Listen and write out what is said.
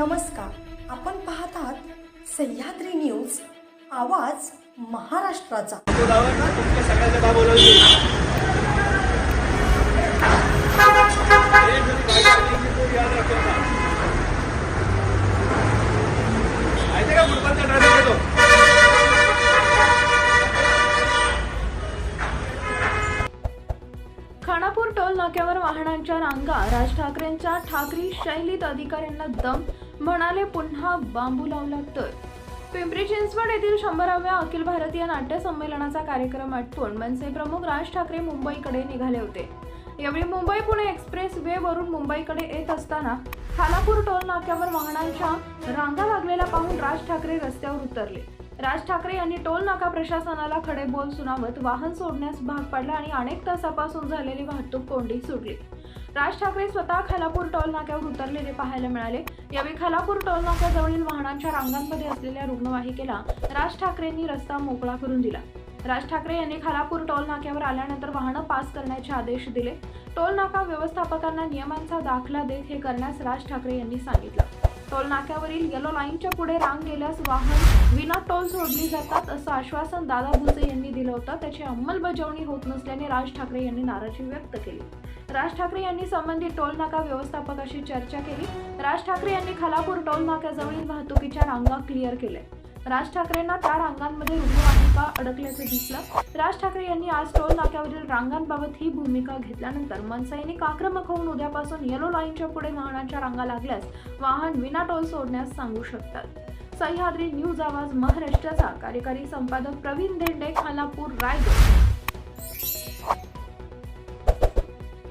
नमस्कार. आपण पाहत आहात सह्याद्री न्यूज आवाज महाराष्ट्राचा. बोलावं ना तुमच्या फुटबॉलचा टोल नाक्यावर वाहनांच्या रांगा. राज ठाकरेंच्या ठाकरी शैलीत अधिकाऱ्यांना दम म्हणाले पुन्हा बांबू लावला तर. पिंपरी चिंचवड येथील शंभराव्या अखिल भारतीय नाट्य संमेलनाचा कार्यक्रम आटपून मनसे प्रमुख राज ठाकरे मुंबईकडे निघाले होते. यावेळी मुंबई पुणे एक्सप्रेस वे वरून मुंबईकडे येत असताना खानापूर टोल नाक्यावर वाहनांच्या रांगा लागलेल्या पाहून राज ठाकरे रस्त्यावर उतरले. राज ठाकरे यांनी टोल नाका प्रशासनाला खडे बोल सुनावत वाहन सोडण्यास भाग पाडला आणि अनेक तासापासून झालेली वाहतूक कोंडी सुटली. राज ठाकरे स्वतः खालापूर टोल नाक्यावर उतरलेले पाहायला मिळाले. यावेळी खालापूर टोल नाक्याजवळील वाहनांच्या रांगांमध्ये असलेल्या रुग्णवाहिकेला राज ठाकरेंनी रस्ता मोकळा करून दिला. राज ठाकरे यांनी खालापूर टोल नाक्यावर आल्यानंतर वाहनं पास करण्याचे आदेश दिले. टोल नाका व्यवस्थापकांना नियमांचा दाखला देत हे करण्यास राज ठाकरे यांनी सांगितलं. टोल नाक्यावरील येलो लाईनच्या पुढे रांग गेल्यास वाहन विना टोल सोडली जातात असं आश्वासन दादा भुसे यांनी दिलं होतं. त्याची अंमलबजावणी होत नसल्याने राज ठाकरे यांनी नाराजी व्यक्त केली. राज ठाकरे यांनी संबंधित टोल नाका व्यवस्थापकाशी चर्चा केली. राज ठाकरे यांनी खालापूर टोल नाक्याजवळील वाहतुकीच्या रांगा क्लिअर केल्या. राज ठाकरेंना त्या रांगांमध्ये रुग्णवाहिका अडकल्याचं दिसलं? राज ठाकरे यांनी आज टोल नाक्यावरील रांगांबाबत ही भूमिका घेतल्यानंतर मनसैनिक आक्रमक होऊन उद्यापासून येलो लाईनच्या पुढे वाहनांच्या रांगा लागल्यास वाहन विना टोल सोडण्यास सांगू शकतात. सह्याद्री न्यूज आवाज महाराष्ट्राचा कार्यकारी संपादक प्रवीण धेंडे खानापूर रायगड.